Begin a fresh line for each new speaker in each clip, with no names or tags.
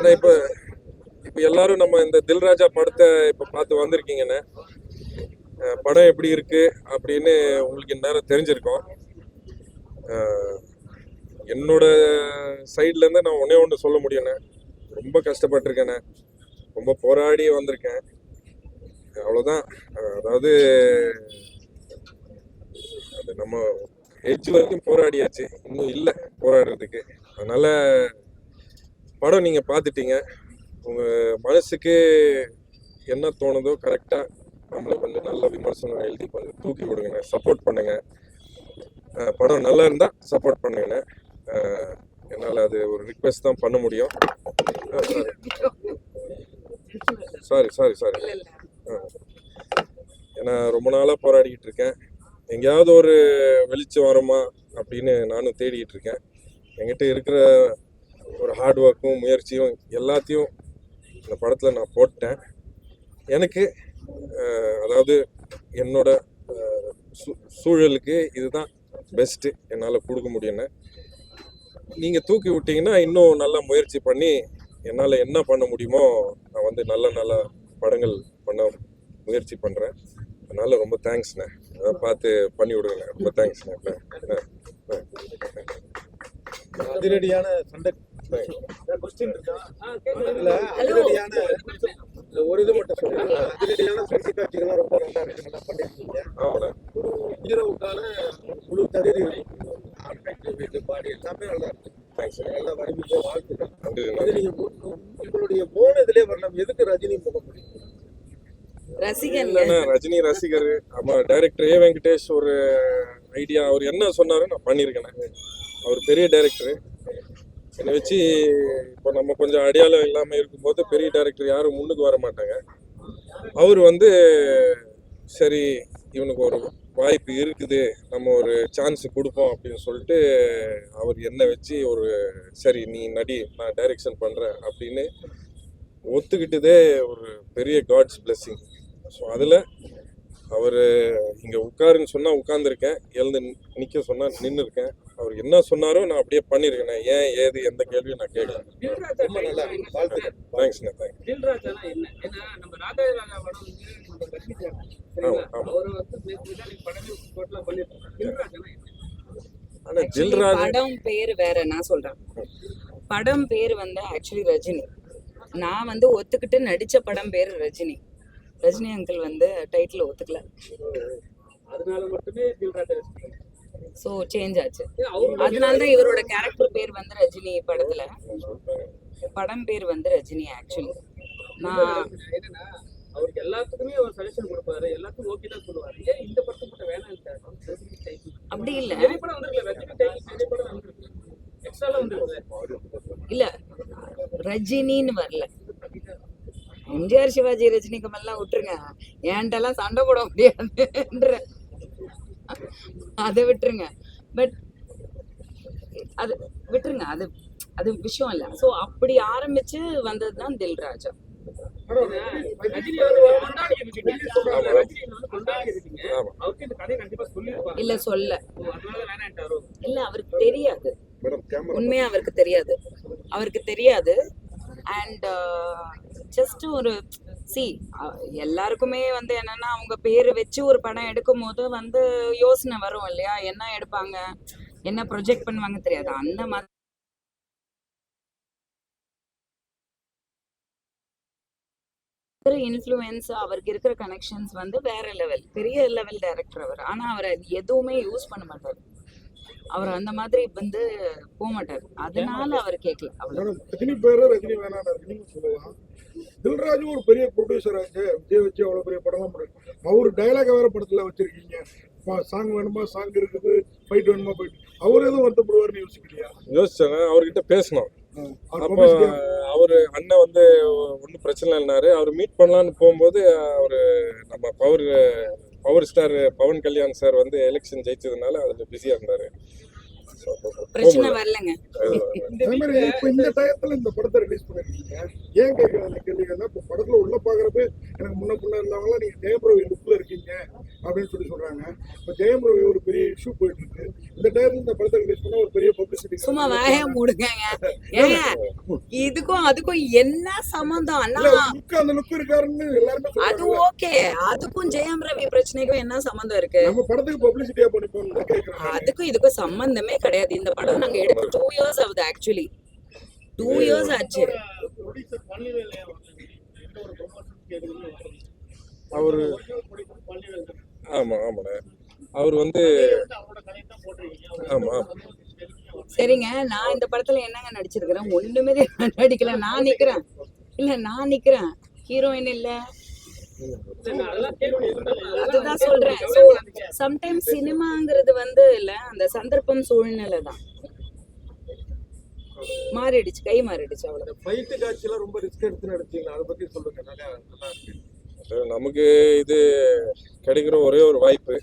ஆனா இப்ப இப்ப எல்லாரும் நம்ம இந்த தில்ராஜா படத்தை இப்ப பார்த்து வந்திருக்கீங்கண்ணே படம் எப்படி இருக்கு அப்படின்னு உங்களுக்கு இந்நேரம் தெரிஞ்சிருக்கும். என்னோட சைட்ல இருந்து நான் ஒன்னே ஒன்று சொல்ல முடியுண்ணே ரொம்ப கஷ்டப்பட்டிருக்கேண்ணே ரொம்ப போராடி வந்திருக்கேன். அவ்வளோதான் அதாவது அது நம்ம எட்ஜ் வரைக்கும் போராடியாச்சு. இன்னும் இல்லை போராடுறதுக்கு. அதனால படம் நீங்கள் பார்த்துட்டீங்க. உங்கள் மனசுக்கு என்ன தோணுதோ கரெக்டாக நம்மளை கொஞ்சம் நல்ல விமர்சனம் எழுதி கொஞ்சம் தூக்கி விடுங்க. சப்போர்ட் பண்ணுங்க. படம் நல்லா இருந்தால் சப்போர்ட் பண்ணுங்க. என்னால் அது ஒரு ரிக்வெஸ்ட் தான் பண்ண முடியும். சாரி சாரி சாரி ஏன்னா ரொம்ப நாளாக போராடிக்கிட்டு இருக்கேன். எங்கேயாவது ஒரு வெளிச்சம் வருமா அப்படின்னு நானும் தேடிக்கிட்டு இருக்கேன். என்கிட்ட இருக்கிற ஒரு ஹார்ட் ஒர்க்கும் முயற்சியும் எல்லாத்தையும் இந்த படத்தில் நான் போட்டேன். எனக்கு அதாவது என்னோட சூழலுக்கு இதுதான் பெஸ்ட்டு என்னால் கொடுக்க முடியும்னு. நீங்கள் தூக்கி விட்டீங்கன்னா இன்னும் நல்லா முயற்சி பண்ணி என்னால் என்ன பண்ண முடியுமோ நான் வந்து நல்ல நல்ல படங்கள் பண்ண முயற்சி பண்ணுறேன் அதனால் ரொம்ப தேங்க்ஸ்ண்ணே அதை பார்த்து பண்ணி விடுங்கண்ணே ரொம்ப தேங்க்ஸ்ண்ணே
அதிரடியான சண்டை கொஸ்டின் இருக்கா? இல்ல அதிரடியான ஒரு இது மட்டும் சொல்லுங்க. அதிரடியான சண்டை காட்சிகள்லாம் ரொம்ப நல்லா இருக்கு. நல்லா பண்ணிருக்கீங்க. ஹீரோவுக்கான முழு தகுதி வீட்டு பாடி எல்லாமே நல்லா இருக்கு. நல்லா வருவீங்க வாழ்த்துக்கள். நீங்க மு- உங்களுடைய போன இதுலயே வரலாம். எதுக்கு ரஜினி முகம் பிடிக்கும்
ரஜினி ரசிகர். ஆமா டைரக்டர் ஏ வெங்கடேஷ் ஒரு ஐடியா அவர் என்ன சொன்னாரோ நான் பண்ணியிருக்கேண்ணே அவர் பெரிய டைரக்டர் என்னை வச்சு இப்போ நம்ம கொஞ்சம் அடையாளம் இல்லாமல் இருக்கும்போது பெரிய டைரக்டர் யாரும் முன்னுக்கு வர மாட்டாங்க. அவர் வந்து சரி இவனுக்கு ஒரு வாய்ப்பு இருக்குது நம்ம ஒரு சான்ஸ் கொடுப்போம் அப்படின்னு சொல்லிட்டு அவர் என்னை வச்சு ஒரு சரி நீ நடி நான் டைரக்ஷன் பண்ணுறேன் அப்படின்னு ஒத்துக்கிட்டதே ஒரு பெரிய காட்ஸ் பிளெஸ்ஸிங் ஸோ அதில் அவர் இங்கே உட்காருன்னு சொன்னால் உட்காந்துருக்கேன் எழுந்து நிற்க சொன்னால் நின்று இருக்கேன் அவர் என்ன சொன்னாரோ நான் அப்படியே பண்ணியிருக்கேன் நான் ஏன் ஏது எந்த கேள்வியும் நான் கேட்கல.
ரொம்ப நல்லா
தேங்க்ஸ்ண்ணே தேங்க்ஸ்
Actually,
ஜில்ராஜ்
படம் பேர் வேற நான் சொல்றேன். படம் பேர் வந்து ஆக்சுவலி ரஜினி. நான் வந்து ஒத்துக்கிட்டு நடிச்ச படம் பேர் ரஜினி. ரஜினி அங்கிள் வந்து டைட்டில் ஒத்துக்கல.
அதனால மட்டுமே
ஸோ சேஞ்ச் ஆச்சு. அதனால தான் இவரோட கேரக்டர் பேர் வந்து ரஜினி படத்துல. படம் பேர் வந்து ரஜினி ஆக்சுவலி நான்
அவருக்கு எல்லாத்துக்குமே அவர் சஜஷன் கொடுப்பாரு. எல்லாத்துக்கும் ஓகே தான் சொல்லுவாரு. ஏன் இந்த படத்துக்கு மட்டும் வேணாம்
அப்படி இல்ல. இல்ல. ரஜினின்னு வரல. எம்ஜிஆர் சிவாஜி ரஜினி கமல்லாம் விட்டுருங்க. என்கிட்டலாம் சண்டை போட முடியாதுன்ற அதை விட்டுருங்க. பட் அது விட்டுருங்க. அது அது விஷயம் இல்லை. ஸோ அப்படி ஆரம்பிச்சு வந்தது தான் தில்ராஜா இல்ல சொல்ல. இல்ல அவருக்கு தெரியாது. உண்மையா அவருக்கு தெரியாது. அவருக்கு தெரியாது. அண்ட் ஜஸ்ட் uh, ஒரு சி எல்லாருக்குமே வந்து என்னன்னா அவங்க பேர் வச்சு ஒரு படம் எடுக்கும் போது வந்து யோசனை வரும் இல்லையா? என்ன எடுப்பாங்க? என்ன ப்ரொஜெக்ட் பண்ணுவாங்க தெரியாது. அந்த மாதிரி இன்ஃப்ளூயன்ஸ் அவருக்கு இருக்கிற கனெக்ஷன்ஸ் வந்து வேற லெவல் பெரிய லெவல் டைரக்டர் அவர். ஆனா அவர் எதுவுமே யூஸ் பண்ண மாட்டார். அவர் அந்த மாதிரி வந்து போக மாட்டார் அதனால அவர் கேட்கல அவ்வளவு
தில்ராஜும் ஒரு பெரிய ப்ரொடியூசர் ஆச்சு. விஜய் வச்சு அவ்வளவு பெரிய படம்லாம் பண்ணிருக்காரு அவர் டைலாக் வேற படத்துல வச்சிருக்கீங்க. சாங் வேணுமா? சாங் இருக்குது. ஃபைட் வேணுமா? ஃபைட் அவர் எதுவும் வருத்தப்படுவார்னு யோசிக்கலையா?
யோசிச்சாங்க. அவர்கிட்ட பேசணும்.
அவர்
அப்போ அவர் அண்ணன் வந்து ஒன்றும் பிரச்சனை இல்லைனாரு அவர் மீட் பண்ணலான்னு போகும்போது அவரு நம்ம power power star Pawan Kalyan sir வந்து எலெக்ஷன் ஜெயிச்சதுனால அதுல பிஸியா இருந்தாரு.
பிரச்சனை. வரலங்க.
அதே மாதிரி இப்ப இந்த டயத்துல இந்த படத்தை ரிலீஸ் பண்ணிருக்கீங்க. ஏன் கேட்கற அந்த இப்ப படத்துல உள்ள பாக்குறப்ப எனக்கு முன்ன பின்ன இருந்தவங்க நீங்க ஜெயம் ரவி லுக்ல இருக்கீங்க அப்படின்னு சொல்லி சொல்றாங்க. இப்ப ஜெயம் ரவி ஒரு பெரிய இஷ்யூ போயிட்டு இருக்கு. இந்த டயத்துல இந்த படத்தை ரிலீஸ் பண்ணா ஒரு பெரிய பப்ளிசிட்டி
சும்மா வாய ஏங்க இதுக்கும் அதுக்கும் என்ன சம்பந்தம்?
லுக் அந்த லுக் இருக்காருன்னு எல்லாருமே
அது ஓகே. அதுக்கும் ஜெயம் ரவி பிரச்சனைக்கும் என்ன சம்பந்தம் இருக்கு?
நம்ம படத்துக்கு பப்ளிசிட்டியா பண்ணிப்போம்
அதுக்கும் இதுக்கும் சம்பந்தமே கிடையாது இந்த படம் நாங்க எடுத்து டூ இயர்ஸ் ஆகுது ஆக்சுவலி டூ இயர்ஸ் ஆச்சு.
அவரு ஆமா ஆமாண்ணே அவர் வந்து ஆமா.
சரிங்க. நான் இந்த படத்துல என்னங்க நடிச்சிருக்கிறேன்? ஒண்ணுமே நடிக்கல. நான் நிக்கிறேன். இல்ல நான் நிக்கிறேன். ஹீரோயின் இல்ல. அதுதான் சொல்றேன். ஸோ சம்டைம்ஸ் சினிமாங்கிறது வந்து இல்ல அந்த சந்தர்ப்பம் சூழ்நிலை தான். மாறிடுச்சு கை மாறிடுச்சு அவ்வளவு
ஃபைட்டு காட்சியெல்லாம் ரொம்ப ரிஸ்க் எடுத்து நடிச்சீங்க அதை பத்தி சொல்லுங்க. நல்லா நல்லா இருக்கு.
அது நமக்கு இது கிடைக்கிற ஒரே ஒரு வாய்ப்பு.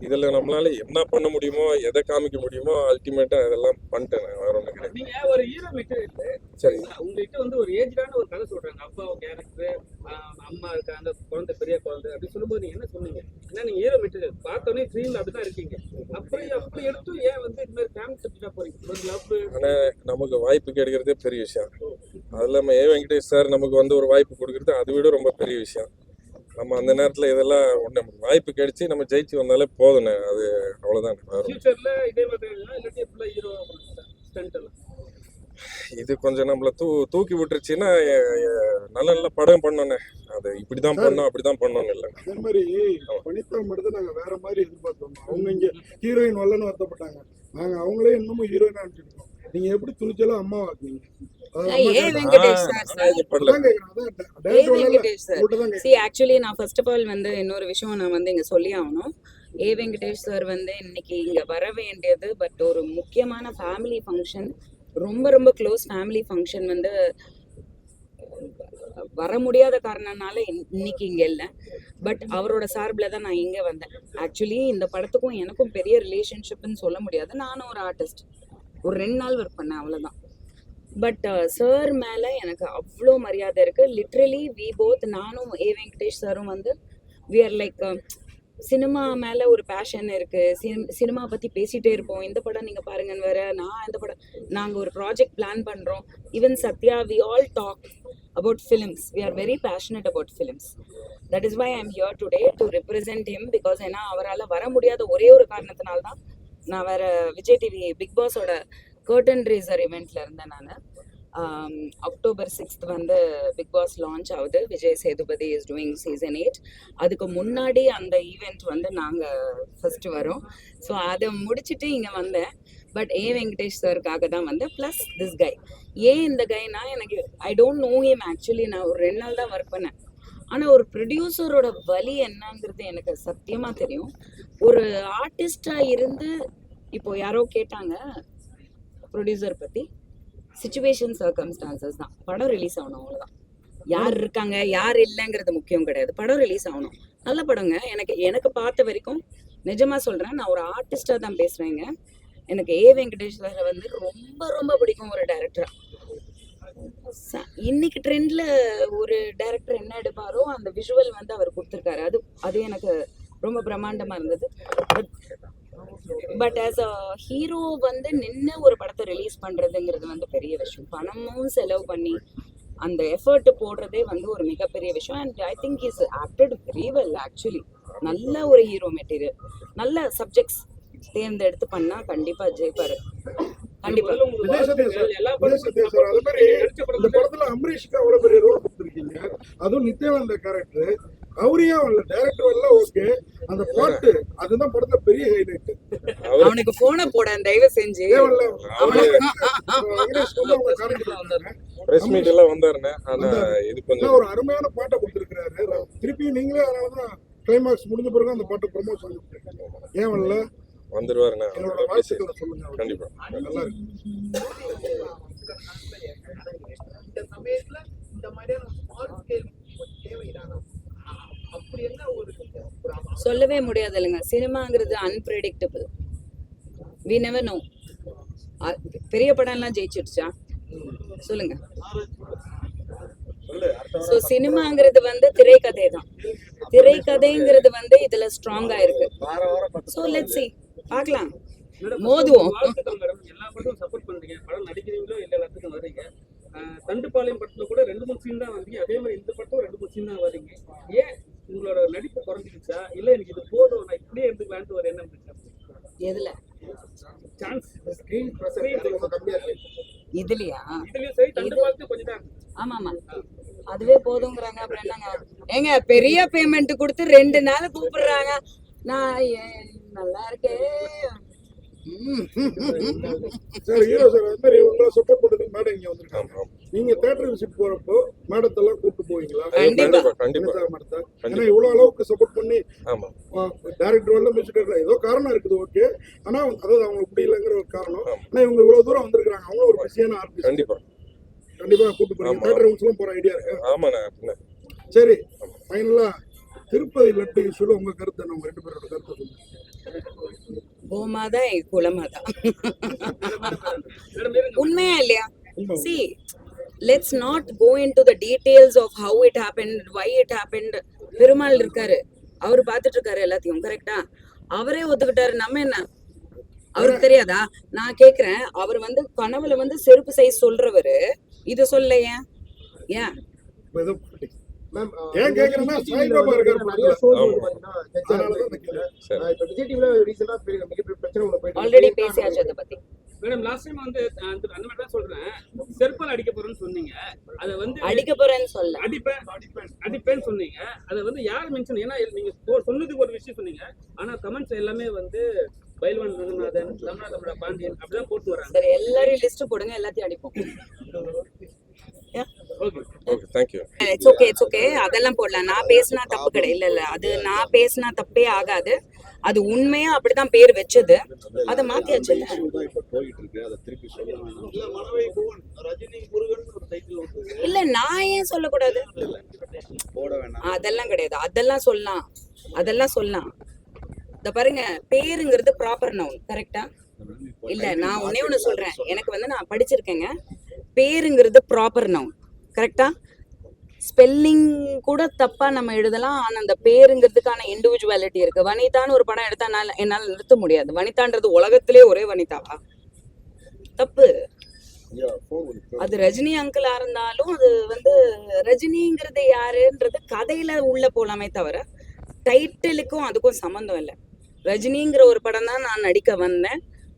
இதுல நம்மளால என்ன பண்ண முடியுமோ எதை காமிக்க முடியுமோ அல்டிமேட்டா இதெல்லாம் பண்ணிட்டேன் நான். வேற ஒண்ணு கிடையாது.
நீங்க ஒரு ஹீரோ மெட்டீரியல்
சரி.
உங்ககிட்ட வந்து ஒரு ஏஜ்டான ஒரு கதை சொல்றாங்க. அப்பா கேரக்டர் அம்மா இருக்கா அந்த குழந்தை பெரிய குழந்தை அப்படி சொல்லும்போது நீங்க என்ன சொன்னீங்க? ஏன்னா நீங்க ஹீரோ மெட்டீரியல் பார்த்தோன்னே ட்ரீம்ல அப்படிதான் இருக்கீங்க. அப்படி அப்படி எடுத்து ஏன் வந்து இந்த மாதிரி ஃபேமிலி சப்ஜெக்டா போறீங்க? ஒரு லவ்
ஆனா நமக்கு வாய்ப்பு கிடைக்கிறதே பெரிய விஷயம். அது இல்லாம ஏ வெங்கடேஷ் சார் நமக்கு வந்து ஒரு வாய்ப்பு கொடுக்கறது அதை விட ரொம்ப பெரிய விஷயம். நம்ம அந்த நேரத்துல இதெல்லாம் ஒண்ணு நமக்கு வாய்ப்பு கிடைச்சி நம்ம ஜெயிச்சு வந்தாலே போதுண்ணே அது அவ்வளவுதான்
இதே
கொஞ்சம் நம்மள தூ தூக்கி விட்டுருச்சுன்னா நல்ல நல்ல படம் பண்ணோண்ணே. அது இப்படிதான் பண்ணோம் அப்படிதான் பண்ணோம்னு இல்லை.
அதே மாதிரி பனித்தா மட்டும் நாங்க வேற மாதிரி எதிர்பார்த்தோம். அவங்க இங்க ஹீரோயின் வரலன்னு வருத்தப்பட்டாங்க. நாங்க அவங்களே இன்னமும் ஹீரோயினா நினைச்சிருக்கோம் நீங்க எப்படி துணிச்சலா அம்மா
ஆக்சுவலி நான் ஃபர்ஸ்ட் ஆஃப் ஆல் வந்து இன்னொரு விஷயம் நான் வந்து இங்க சொல்லி ஆகணும். ஏ வெங்கடேஷ் சார் வந்து இன்னைக்கு இங்க வர வேண்டியது பட் ஒரு முக்கியமான ஃபேமிலி ஃபங்க்ஷன் ரொம்ப ரொம்ப க்ளோஸ் ஃபேமிலி ஃபங்க்ஷன் வந்து வர முடியாத காரணனால இன்- இன்னைக்கு இங்க இல்லை. பட் அவரோட சார்பில் தான் நான் இங்க வந்தேன். ஆக்சுவலி இந்த படத்துக்கும் எனக்கும் பெரிய ரிலேஷன்ஷிப்னு சொல்ல முடியாது. நானும் ஒரு ஆர்டிஸ்ட் ஒரு ரெண்டு நாள் ஒர்க் பண்ணேன் அவ்வளவுதான். பட் சார் மேலே எனக்கு அவ்வளோ மரியாதை இருக்குது லிட்ரலி வி போத் நானும் ஏ வெங்கடேஷ் சாரும் வந்து வி ஆர் லைக் சினிமா மேலே ஒரு பேஷன் இருக்கு. சினிமா பற்றி பேசிகிட்டே இருப்போம். இந்த படம் நீங்கள் பாருங்கன்னு வேற நான் இந்த படம் நாங்கள் ஒரு ப்ராஜெக்ட் பிளான் பண்ணுறோம் even Sathya we all talk about films we are very passionate about films that is why I am here today to represent him because ஏன்னா அவரால் வர முடியாத ஒரே ஒரு காரணத்தினால்தான் நான் வேற விஜய் டிவி பிக் பாஸோட கர்டன் ரேசர் இவெண்ட்ல இருந்தேன் நான். அக்டோபர் சிக்ஸ்த் வந்து பிக் பாஸ் லான்ச் ஆகுது. Vijay Sethupathi is doing season eight அதுக்கு முன்னாடி அந்த ஈவெண்ட் வந்து நாங்கள் ஃபர்ஸ்ட் வரோம். ஸோ அதை முடிச்சுட்டு இங்கே வந்தேன். பட் ஏ வெங்கடேஷ் சாருக்காக தான் வந்தேன். ப்ளஸ் திஸ் கை ஏன் இந்த கைனா எனக்கு I don't know him actually நான் ஒரு ரெண்டு நாள் தான் ஒர்க் பண்ணேன். ஆனால் ஒரு ப்ரொடியூசரோட வலி என்னங்கிறது எனக்கு சத்தியமாக தெரியும். ஒரு ஆர்டிஸ்டாக இருந்து இப்போ யாரோ கேட்டாங்க ப்ரொடியூசர் பற்றி சுச்சுவேஷன் சர்க்கம்ஸ்டான்சஸ் தான். படம் ரிலீஸ் ஆகணும் அவ்வளோதான் யார் இருக்காங்க யார் இல்லைங்கிறது முக்கியம் கிடையாது. படம் ரிலீஸ் ஆகணும். நல்ல படங்க. எனக்கு எனக்கு பார்த்த வரைக்கும் நிஜமா சொல்றேன் நான் ஒரு ஆர்டிஸ்டா தான் பேசுறேங்க எனக்கு ஏ வெங்கடேஷ் வந்து ரொம்ப ரொம்ப பிடிக்கும் ஒரு டேரக்டரா இன்னைக்கு ட்ரெண்ட்ல ஒரு டேரக்டர் என்ன எடுப்பாரோ அந்த விஷுவல் வந்து அவர் கொடுத்துருக்காரு. அது அது எனக்கு ரொம்ப பிரம்மாண்டமா இருந்தது. But but as a hero வந்து நின்று ஒரு படத்தை ரிலீஸ் பண்றதுங்கிறது வந்து பெரிய விஷயம். பணமும் செலவு பண்ணி அந்த எஃபர்ட் போடுறதே வந்து ஒரு மிகப்பெரிய விஷயம். And I think is acted very well actually நல்ல ஒரு ஹீரோ மெட்டீரியல் நல்ல சப்ஜெக்ட்ஸ் தேர்ந்தெடுத்து பண்ணா கண்டிப்பா ஜெயிப்பாரு. கண்டிப்பா.
அதுவும் நித்யானந்த கேரக்டர் அவரையும் வரல டைரக்டர் வரல ஓகே அந்த பாட்டு அதுதான் படத்துல பெரிய ஹைலைட்
அவரு
அவனுக்கு போனை போட தயவு செஞ்சு.
பிரஸ் மீட் எல்லாம் வந்தாருண்ணே. ஆனா இது கொஞ்சம்
ஒரு அருமையான பாட்டை கொடுத்துருக்காரு திருப்பி நீங்களே அதனாலதான் கிளைமாக்ஸ் முடிஞ்ச பிறகு அந்த பாட்டு ப்ரொமோஷன் ஏன் வரல
வந்துருவாருண்ணே. கண்டிப்பா.
நல்லா இருக்கு
சமயத்துல இந்த மாதிரியான ஸ்மால் ஸ்கேல் தேவைதானா அ- அப்படி என்ன ஒரு ஒரு அவ-
சொல்லவே முடியாது இல்லைங்க சினிமாங்கிறது அன்பிரடிக்டபிள் வி நெவர் நோ பெரிய படம் எல்லாம் ஜெயிச்சிடுச்சா? சொல்லுங்க. ஸோ சினிமாங்கிறது வந்து திரைக்கதை தான் திரைக்கதைங்கிறது வந்து இதுல ஸ்ட்ராங்கா இருக்கு. ஸோ லெட் சி பார்க்கலாம். மோதுவோம்.
தண்டுப்பாளையம் படத்துல கூட ரெண்டு மூணு சீன் தான் வந்தீங்க அதே மாதிரி இந்த படத்தும் ரெண்டு மூணு சீன் தான் வரீங்க ஏன் உங்களோட நடிப்பு குறைஞ்சிருச்சா? இல்ல எனக்கு இது போதும் நான் இப்படியே இருந்துக்கலான்ட்டு ஒரு எண்ணம் இருக்கா
எதுல?
சான்ஸ்
ஸ்கிரீன் பிரசன்ட் ரொம்ப கம்மியா இருக்கு.
இதுலயா?
இதுலயும் சரி கொஞ்சம் தான்
ஆமா அதுவே போதுங்கிறாங்க அப்புறம் என்னங்க? ஏங்க பெரிய பேமெண்ட் கொடுத்து ரெண்டு நாள் கூப்பிடுறாங்க. நான் ஏன் நல்லா இருக்கேன் ம்.
சார் ஹீரோ சார் அது மாதிரி உங்களை சப்போர்ட் பண்றதுக்கு மேடம் இங்க வந்திருக்காங்க. நீங்க தேட்டர் விசிட் போறப்போ மேடத்தெல்லாம் கூப்பிட்டு போவீங்களா?
கண்டிப்பா.
கண்டிப்பா.
மேடத்தை? ஏன்னா இவ்வளவு அளவுக்கு சப்போர்ட் பண்ணி
ஆமா.
டேரக்டர் வரல மியூசிக் டைரக்டர் ஏதோ காரணம் இருக்குது ஓகே ஆனா அதாவது அவங்களுக்கு முடியலங்கிற ஒரு காரணம். ஆனா இவங்க இவ்வளவு தூரம் வந்திருக்காங்க அவங்க ஒரு பிஸியான ஆர்டிஸ்ட்
கண்டிப்பா.
கண்டிப்பா கூப்பிட்டு போறீங்க. தேட்டர் எல்லாம் போற ஐடியா இருக்கு?
ஆமாண்ணே
சரி ஃபைனலா திருப்பதி லட்டு இஷ்யூல உங்க கருத்து என்ன? உங்க ரெண்டு பேரோட கருத்து சொல்லுங்க.
உண்மையா இல்லையா? See let's not go into the details of how it happen why it happen Perumal இருக்காரு. அவர் பார்த்துட்டு இருக்காரு எல்லாத்தையும் கரெக்டா அவரே ஒத்துக்கிட்டாரு. நம்ம என்ன? அவருக்கு தெரியாதா? நான் கேக்குறேன். அவர் வந்து கனவுல வந்து செருப்பு சைஸ் சொல்றவரு. இது சொல்ல ஏன்? ஏன்? ஆல்ரெடி. பேசியாச்சு அதை பத்தி.
மேடம் லாஸ்ட் டைம் வந்து அந்த மாதிரி தான் சொல்றேன். செருப்பால் அடிக்க போறேன்னு சொன்னீங்க. அதை வந்து
அடிக்க போறேன்னு சொல்ல
அடிப்பேன் அடிப்பேன்னு சொன்னீங்க. அதை வந்து யார் மென்ஷன் ஏன்னா நீங்க சொன்னதுக்கு ஒரு விஷயம் சொன்னீங்க. ஆனா கமெண்ட்ஸ் எல்லாமே வந்து பைல்வான் ரங்கநாதன் தமிழா தமிழா பாண்டியன் அப்படிதான் போட்டு வராங்க.
எல்லாரையும் லிஸ்ட் போடுங்க எல்லாத்தையும் அடிப்போம். இட்ஸ் ஓகே இட்ஸ் ஓகே அதெல்லாம் போடலாம் நான் பேசினா தப்பு கிடையாது இல்ல இல்ல. அது நான் பேசினா தப்பே ஆகாது. அது உண்மையா அப்படிதான் பேர் வச்சது. அதை மாத்தியாச்சு இல்ல. இல்ல நான் ஏன் சொல்லக்கூடாது? அதெல்லாம் கிடையாது. அதெல்லாம் சொல்லலாம். அதெல்லாம் சொல்லலாம். இந்த பாருங்க பேருங்கிறது ப்ராப்பர் நவுன் கரெக்டா இல்ல நான் ஒன்னே ஒண்ணு சொல்றேன். எனக்கு வந்து நான் படிச்சிருக்கேங்க. பேருங்கிறது ப்ராப்பர் நவுன் கரெக்டா ஸ்பெல்லிங் கூட தப்பா நம்ம எழுதலாம். ஆனா அந்த பேருங்கிறதுக்கான இண்டிவிஜுவாலிட்டி இருக்கு. வனிதான்னு ஒரு படம் எடுத்தா என்னால- என்னால நிறுத்த முடியாது. வனிதான்றது உலகத்திலே ஒரே வனிதாவா தப்பு. அது ரஜினி அங்கிளா இருந்தாலும் அது வந்து ரஜினிங்கிறது யாருன்றது கதையில உள்ள போலாமே தவிர டைட்டிலுக்கும் அதுக்கும் சம்மந்தம் இல்லை. ரஜினிங்கிற ஒரு படம் தான் நான் நடிக்க வந்தேன்.